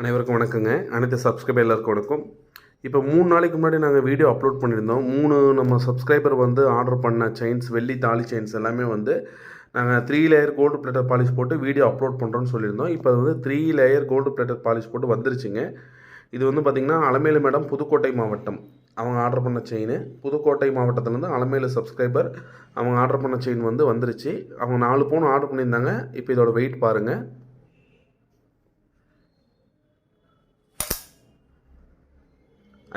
அனைவருக்கும் வணக்கங்க. அனைத்து சப்ஸ்கிரைபர் எல்லாருக்கும் வணக்கம். இப்போ மூணு நாளைக்கு முன்னாடி நாங்கள் வீடியோ அப்லோட் பண்ணியிருந்தோம். மூணு நம்ம சப்ஸ்கிரைபர் வந்து ஆர்டர் பண்ண செயின்ஸ் வெள்ளி தாலி செயின்ஸ் எல்லாமே வந்து நாங்கள் three layer gold plated polish போட்டு வீடியோ அப்லோட் பண்ணுறோன்னு சொல்லியிருந்தோம். இப்போ வந்து three layer gold plated polish போட்டு வந்துருச்சுங்க. இது வந்து பார்த்திங்கன்னா அலமேலு மேடம் புதுக்கோட்டை மாவட்டம். அவங்க ஆர்டர் பண்ண செயின் புதுக்கோட்டை மாவட்டத்துலேருந்து அலமேலு சப்ஸ்கிரைபர் அவங்க ஆர்டர் பண்ண செயின் வந்து வந்துருச்சு. அவங்க நாலு பவுன் ஆர்டர் பண்ணியிருந்தாங்க. இப்போ இதோட வெயிட் பாருங்கள்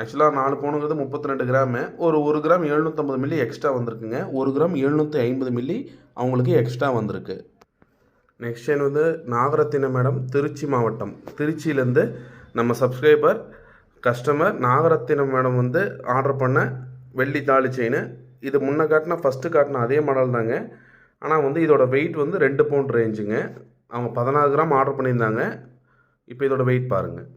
ஆக்சுவலாக நாலு பவுனுங்கிறது முப்பத்தி ரெண்டு கிராமு ஒரு ஒரு கிராம் எழுநூற்றம்பது மில்லி எக்ஸ்ட்ரா வந்திருக்குங்க. ஒரு கிராம் எழுநூற்றி ஐம்பது மில்லி அவங்களுக்கு எக்ஸ்ட்ரா வந்திருக்கு. நெக்ஸ்ட் செயின் வந்து நாகரத்தின மேடம் திருச்சி மாவட்டம். திருச்சியிலேருந்து நம்ம சப்ஸ்கிரைபர் கஸ்டமர் நாகரத்தினம் மேடம் வந்து ஆர்டர் பண்ண வெள்ளி தாலி செயின் இது முன்ன காட்டின ஃபஸ்ட்டு காட்டின அதே மாடல் தாங்க. ஆனால் வந்து இதோட வெயிட் வந்து ரெண்டு பவுண்ட் ரேஞ்சுங்க அவங்க பதினாறு கிராம் ஆர்டர் பண்ணியிருந்தாங்க. இப்போ இதோட வெயிட் பாருங்கள்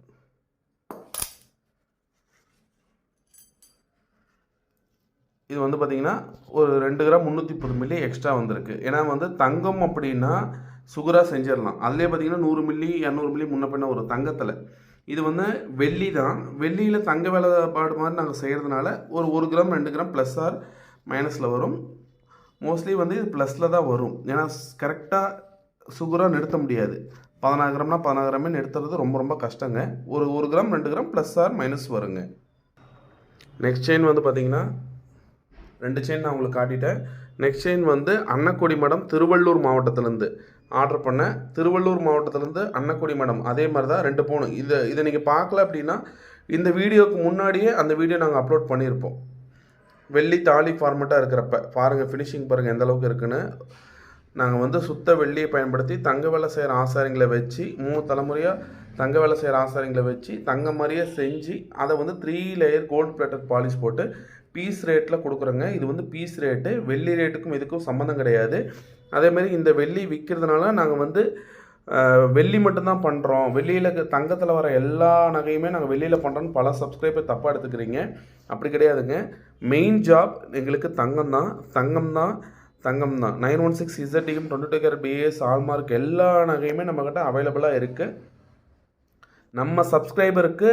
இது வந்து பார்த்திங்கன்னா ஒரு ரெண்டு கிராம் முந்நூற்றி முப்பது மில்லி எக்ஸ்ட்ரா வந்திருக்கு. ஏன்னா வந்து தங்கம் அப்படின்னா சுகராக செஞ்சிடலாம். அதுலேயே பார்த்தீங்கன்னா நூறு மில்லி இரநூறு மில்லி முன்ன பின்ன ஒரு தங்கத்தில். இது வந்து வெள்ளி தான். வெள்ளியில் தங்க வேலைப்பாடு மாதிரி நாங்கள் செய்கிறதுனால ஒரு ஒரு கிராம் ரெண்டு கிராம் ப்ளஸ் ஆர் மைனஸில் வரும். மோஸ்ட்லி வந்து இது ப்ளஸில் தான் வரும். ஏன்னா கரெக்டாக சுகராக நிறுத்த முடியாது. பதினாறு கிராம்னா பதினாறு கிராமே நிறுத்துறது ரொம்ப ரொம்ப கஷ்டங்க. ஒரு ஒரு கிராம் ரெண்டு கிராம் ப்ளஸ் ஆர் மைனஸ் வருங்க. நெக்ஸ்ட் செயின் வந்து பார்த்திங்கன்னா ரெண்டு செயின் நான் உங்களுக்கு காட்டிட்டேன். நெக்ஸ்ட் செயின் வந்து அன்னக்குடி மடம் திருவள்ளூர் மாவட்டத்திலேருந்து. ஆர்டர் பண்ணேன் திருவள்ளூர் மாவட்டத்திலேருந்து அன்னக்குடி மடம். அதே மாதிரி தான் ரெண்டு பவுன் இதை இதை நீங்கள் பார்க்கல அப்படின்னா இந்த வீடியோவுக்கு முன்னாடியே அந்த வீடியோ நாங்கள் அப்லோட் பண்ணியிருப்போம். வெள்ளி தாலி ஃபார்மெட்டாக இருக்கிறப்ப. பாருங்கள் ஃபினிஷிங் பாருங்கள் எந்த அளவுக்கு இருக்குன்னு. நாங்கள் வந்து சுத்த வெள்ளியை பயன்படுத்தி தங்க வேலை செய்கிற ஆசாரிங்களை வச்சு மூணு தலைமுறையாக தங்க வேலை செய்கிற ஆசாரிங்களை வச்சு தங்க மாதிரியே செஞ்சு அதை வந்து three layer gold plated polish போட்டு பீஸ் ரேட்டில் கொடுக்குறோங்க. இது வந்து பீஸ் ரேட்டு வெள்ளி ரேட்டுக்கும் இதுக்கும் சம்மந்தம் கிடையாது. அதேமாதிரி இந்த வெள்ளி விற்கிறதுனால நாங்கள் வந்து வெள்ளி மட்டும்தான் பண்ணுறோம் வெள்ளியில் தங்கத்தில் வர எல்லா நகையுமே நாங்கள் வெளியில் பண்ணுறோன்னு பல சப்ஸ்கிரைபர் தப்பாக எடுத்துக்கிறீங்க. அப்படி கிடையாதுங்க. மெயின் ஜாப் எங்களுக்கு தங்கம் தான் தங்கம் தான் தங்கம் தான் nine one six இசட்டியும் twenty two carat BS hallmark எல்லா நகையுமே நம்மக்கிட்ட அவைலபிளாக இருக்குது நம்ம சப்ஸ்கிரைபருக்கு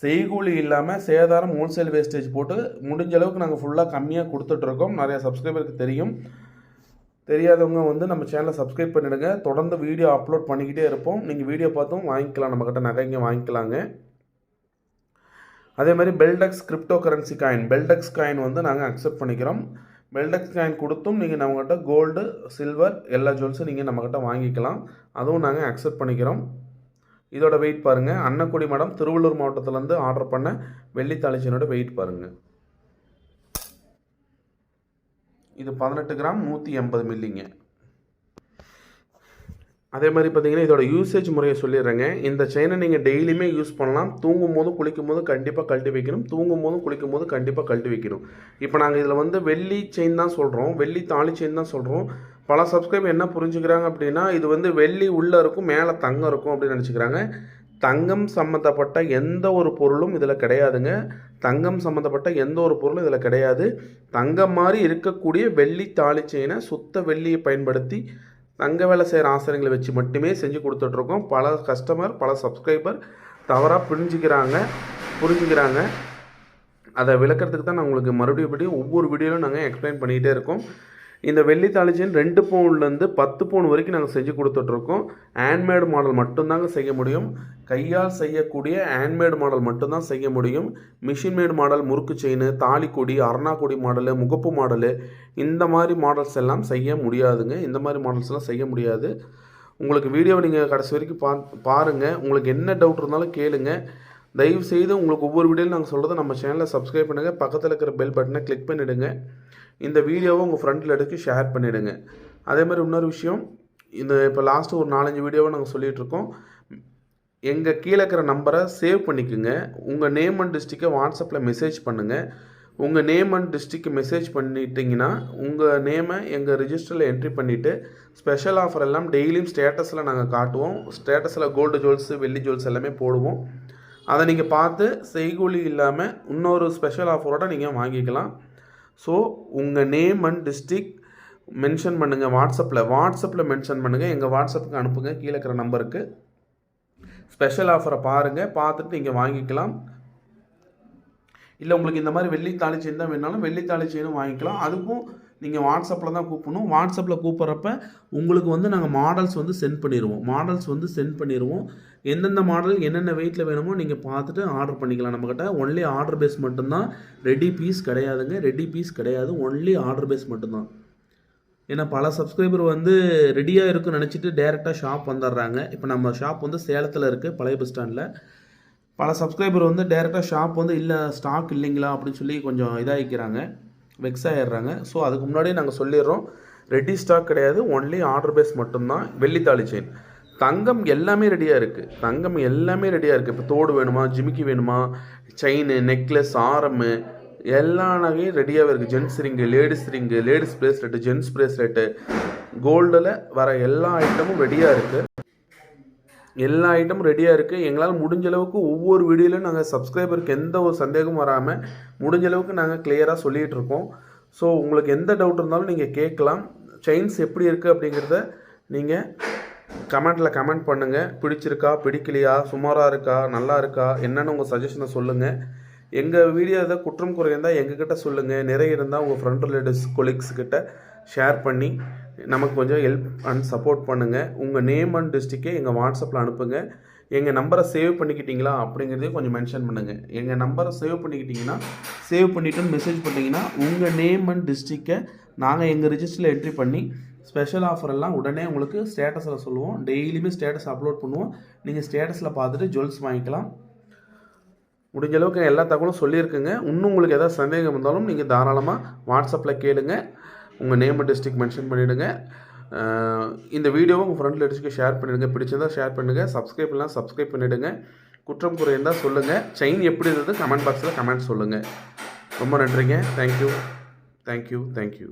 செய்கூலி இல்லாமல் சேதாரம் ஹோல்சேல் வேஸ்டேஜ் போட்டு முடிஞ்ச அளவுக்கு நாங்கள் ஃபுல்லாக கம்மியாக கொடுத்துட்ருக்கோம் நிறைய சப்ஸ்கிரைபருக்கு தெரியும். தெரியாதவங்க வந்து நம்ம சேனலை சப்ஸ்கிரைப் பண்ணிவிடுங்க தொடர்ந்து வீடியோ அப்லோட் பண்ணிக்கிட்டே இருப்போம். நீங்கள் வீடியோ பார்த்தும் வாங்கிக்கலாம். நம்மக்கிட்ட நகைங்க வாங்கிக்கலாங்க. அதே மாதிரி Beldex cryptocurrency coin Beldex coin வந்து நாங்கள் அக்செப்ட் பண்ணிக்கிறோம். பெல்டெக்ஸ் காயின் கொடுத்தும் நீங்கள் நம்மக்கிட்ட கோல்டு சில்வர் எல்லா ஜுவல்ஸும் நீங்கள் நம்மக்கிட்ட வாங்கிக்கலாம். அதுவும் நாங்கள் அக்செப்ட் பண்ணிக்கிறோம். இதோட வெயிட் பாருங்கள் அன்னக்குடி மடம் திருவள்ளூர் மாவட்டத்திலேருந்து ஆர்டர் பண்ண வெள்ளித்தாளிச்சனோட வெயிட் பாருங்கள் இது பதினெட்டு கிராம் நூற்றி எண்பது மில்லிங்க அதே மாதிரி பார்த்தீங்கன்னா இதோட யூசேஜ் முறையை சொல்லிடுறேங்க. இந்த செயினை நீங்கள் டெய்லியுமே யூஸ் பண்ணலாம். தூங்கும் போதும் குளிக்கும் போதும் கண்டிப்பாக கழட்டி வைக்கணும். தூங்கும் போதும் குளிக்கும் போதும் கண்டிப்பாக கழட்டி வைக்கணும். இப்போ நாங்கள் இதில் வந்து வெள்ளி செயின் தான் சொல்கிறோம் வெள்ளி தாலி செயின் தான் சொல்கிறோம் பல சப்ஸ்கிரைபர் என்ன புரிஞ்சுக்கிறாங்க அப்படின்னா இது வந்து வெள்ளி உள்ளே இருக்கும் மேலே தங்கம் இருக்கும் அப்படின்னு நினச்சிக்கிறாங்க. தங்கம் சம்மந்தப்பட்ட எந்த ஒரு பொருளும் இதில் கிடையாதுங்க. தங்கம் சம்மந்தப்பட்ட எந்த ஒரு பொருளும் இதில் கிடையாது. தங்கம் மாதிரி இருக்கக்கூடிய வெள்ளி தாலி செயினை சுத்த வெள்ளியை பயன்படுத்தி தங்க வேலை செய்கிற ஆசிரியங்களை வச்சு மட்டுமே செஞ்சு கொடுத்துட்ருக்கோம். பல கஸ்டமர் பல சப்ஸ்கிரைபர் தவறாக புரிஞ்சுக்கிறாங்க புரிஞ்சுக்கிறாங்க. அதை விளக்கிறதுக்கு தான் நான் உங்களுக்கு மறுபடியும் மறுபடியும் ஒவ்வொரு வீடியோவிலும் நாங்கள் எக்ஸ்பிளைன் பண்ணிக்கிட்டே இருக்கோம். இந்த வெள்ளி தாளிச்சின் ரெண்டு பவுன்லேருந்து பத்து பவுன் வரைக்கும் நாங்கள் செஞ்சு கொடுத்துட்ருக்கோம். ஹேண்ட்மேடு மாடல் மட்டும்தாங்க செய்ய முடியும். கையால் செய்யக்கூடிய ஹேண்ட்மேடு மாடல் மட்டும்தான் செய்ய முடியும். மிஷின் மேடு மாடல் முறுக்கு செயின் தாலிக்கொடி அரணாக்கொடி மாடலு முகப்பு மாடலு இந்த மாதிரி மாடல்ஸ் எல்லாம் செய்ய முடியாதுங்க. இந்த மாதிரி மாடல்ஸ் எல்லாம் செய்ய முடியாது. உங்களுக்கு வீடியோவை நீங்கள் கடைசி வரைக்கும் பா பாருங்கள் உங்களுக்கு என்ன டவுட் இருந்தாலும் கேளுங்கள் தயவு செய்து உங்களுக்கு ஒவ்வொரு வீடியோவில் நாங்கள் சொல்கிறத நம்ம சேனலை சப்ஸ்கிரைப் பண்ணுங்கள் பக்கத்தில் இருக்கிற பெல் பட்டனை கிளிக் பண்ணிவிடுங்க இந்த வீடியோவை உங்கள் ஃப்ரெண்டில் எடுத்து ஷேர் பண்ணிவிடுங்க அதே மாதிரி இன்னொரு விஷயம் இந்த இப்போ லாஸ்ட்டு ஒரு நாலஞ்சு வீடியோவை நாங்கள் சொல்லிகிட்ருக்கோம் எங்கள் கீழே இருக்கிற நம்பரை சேவ் பண்ணிக்கோங்க. உங்கள் நேம் அண்ட் டிஸ்ட்ரிக்கை வாட்ஸ்அப்பில் மெசேஜ் பண்ணுங்கள் உங்கள் நேம் அண்ட் டிஸ்ட்ரிக்கு மெசேஜ் பண்ணிட்டீங்கன்னா உங்கள் நேமை எங்கள் ரிஜிஸ்டரில் என்ட்ரி பண்ணிவிட்டு ஸ்பெஷல் ஆஃபர் எல்லாம் டெய்லியும் ஸ்டேட்டஸில் நாங்கள் காட்டுவோம். ஸ்டேட்டஸில் கோல்டு ஜுவல்ஸு வெள்ளி ஜுவல்ஸ் எல்லாமே போடுவோம். அதை நீங்கள் பார்த்து செய்கூலி இல்லாமல் இன்னொரு ஸ்பெஷல் ஆஃபரோட நீங்கள் வாங்கிக்கலாம். ஸோ உங்கள் நேம் அண்ட் டிஸ்ட்ரிக் மென்ஷன் பண்ணுங்கள் வாட்ஸ்அப்பில் வாட்ஸ்அப்பில் மென்ஷன் பண்ணுங்கள் எங்கள் வாட்ஸ்அப்புக்கு அனுப்புங்க. கீழே இருக்கிற நம்பருக்கு ஸ்பெஷல் ஆஃபரை பாருங்கள் பார்த்துட்டு நீங்கள் வாங்கிக்கலாம். இல்லை உங்களுக்கு இந்த மாதிரி வெள்ளி தாலி செயின் தான் வேணாலும் வெள்ளி தாலி செயினும் வாங்கிக்கலாம். அதுக்கும் நீங்கள் வாட்ஸ்அப்பில் தான் கூப்பிடணும். வாட்ஸ்அப்பில் கூப்பிட்றப்ப உங்களுக்கு வந்து நாங்கள் மாடல்ஸ் வந்து சென்ட் பண்ணிடுவோம் மாடல்ஸ் வந்து சென்ட் பண்ணிடுவோம் எந்தெந்த மாடல் என்னென்ன வெயிட்டில் வேணுமோ நீங்கள் பார்த்துட்டு ஆர்டர் பண்ணிக்கலாம். நம்மக்கிட்ட ஒன்லி ஆர்டர் பேஸ் மட்டும்தான். ரெடி பீஸ் கிடையாதுங்க. ரெடி பீஸ் கிடையாது. ஒன்லி ஆர்டர் பேஸ் மட்டும்தான். ஏன்னா பல சப்ஸ்கிரைபர் வந்து ரெடியாக இருக்குன்னு நினச்சிட்டு டேரெக்டாக ஷாப் வந்துடுறாங்க இப்போ நம்ம ஷாப் வந்து சேலத்தில் இருக்குது பழைய பஸ் ஸ்டாண்டில் பல சப்ஸ்கிரைபர் வந்து டேரெக்டாக ஷாப் வந்து இல்லை ஸ்டாக் இல்லைங்களா? அப்படின்னு சொல்லி கொஞ்சம் இதாகிக்கிறாங்க வெக்ஸ் ஆகிடுறாங்க ஸோ அதுக்கு முன்னாடியே நாங்கள் சொல்லிடுறோம். ரெடி ஸ்டாக் கிடையாது. ஒன்லி ஆர்டர் பேஸ் மட்டும்தான். வெள்ளித்தாளி செயின் தங்கம் எல்லாமே ரெடியாக இருக்குது தங்கம் எல்லாமே ரெடியாக இருக்குது இப்போ தோடு வேணுமா? ஜிமிக்கி வேணுமா? செயின் நெக்லஸ் ஆரம்மு எல்லா நகையும் ரெடியாகவே இருக்குது gents ring ladies ring ladies bracelet gents bracelet கோல்டில் வர எல்லா ஐட்டமும் ரெடியாக இருக்குது எல்லா ஐட்டமும் ரெடியாக இருக்குது எங்களால் முடிஞ்ச அளவுக்கு ஒவ்வொரு வீடியோலையும் நாங்கள் சப்ஸ்கிரைபருக்கு எந்த ஒரு சந்தேகமும் வராமல் முடிஞ்ச அளவுக்கு நாங்கள் கிளியராக சொல்லிகிட்டு இருக்கோம். ஸோ உங்களுக்கு எந்த டவுட் இருந்தாலும் நீங்கள் கேட்கலாம். செயின்ஸ் எப்படி இருக்குது அப்படிங்கிறத நீங்கள் கமெண்ட்டில் கமெண்ட் பண்ணுங்கள் பிடிச்சிருக்கா பிடிக்கலையா சுமாராக இருக்கா நல்லா இருக்கா என்னென்னு உங்கள் சஜஷனை சொல்லுங்கள் எங்கள் வீடியோ எதாவது குற்றம் குறை இருந்தால் எங்ககிட்ட சொல்லுங்கள் நிறைய இருந்தால் உங்கள் ஃப்ரெண்ட் ரிலேட்டிவ்ஸ் கொலீக்ஸ் கிட்ட ஷேர் பண்ணி நமக்கு கொஞ்சம் ஹெல்ப் அண்ட் சப்போர்ட் பண்ணுங்கள் உங்கள் நேம் அண்ட் டிஸ்ட்ரிக்கே எங்கள் வாட்ஸ்அப்பில் அனுப்புங்க. எங்கள் நம்பரை சேவ் பண்ணிக்கிட்டீங்களா அப்படிங்கிறதையும் கொஞ்சம் மென்ஷன் பண்ணுங்கள் எங்கள் நம்பரை சேவ் பண்ணிக்கிட்டிங்கன்னா சேவ் பண்ணிவிட்டுன்னு மெசேஜ் பண்ணிங்கன்னா உங்கள் நேம் அண்ட் டிஸ்ட்ரிக்கை நாங்கள் எங்கள் ரிஜிஸ்டரில் என்ட்ரி பண்ணி ஸ்பெஷல் ஆஃபர் எல்லாம் உடனே உங்களுக்கு ஸ்டேட்டஸில் சொல்லுவோம். டெய்லியுமே ஸ்டேட்டஸ் அப்லோட் பண்ணுவோம். நீங்கள் ஸ்டேட்டஸில் பார்த்துட்டு ஜுவல்ஸ் வாங்கிக்கலாம். முடிஞ்ச அளவுக்கு எல்லா தகவலும் சொல்லியிருக்குங்க. இன்னும் உங்களுக்கு எதாவது சந்தேகம் இருந்தாலும் நீங்கள் தாராளமாக வாட்ஸ்அப்பில் கேளுங்கள் உங்கள் நேம் டிஸ்ட்ரிக் மென்ஷன் பண்ணிவிடுங்க இந்த வீடியோவை உங்கள் ஃப்ரெண்ட் ரிலேட்டிவ்ஸ்க்கு ஷேர் பண்ணிவிடுங்க பிடிச்சிருந்தால் ஷேர் பண்ணுங்கள் சப்ஸ்கிரைப்லாம் சப்ஸ்கிரைப் பண்ணிவிடுங்க குற்றம் குறை இருந்தால் சொல்லுங்கள் செயின் எப்படி இருந்தது? கமெண்ட் பாக்ஸில் கமெண்ட் சொல்லுங்கள் ரொம்ப நன்றிங்க. Thank you thank you thank you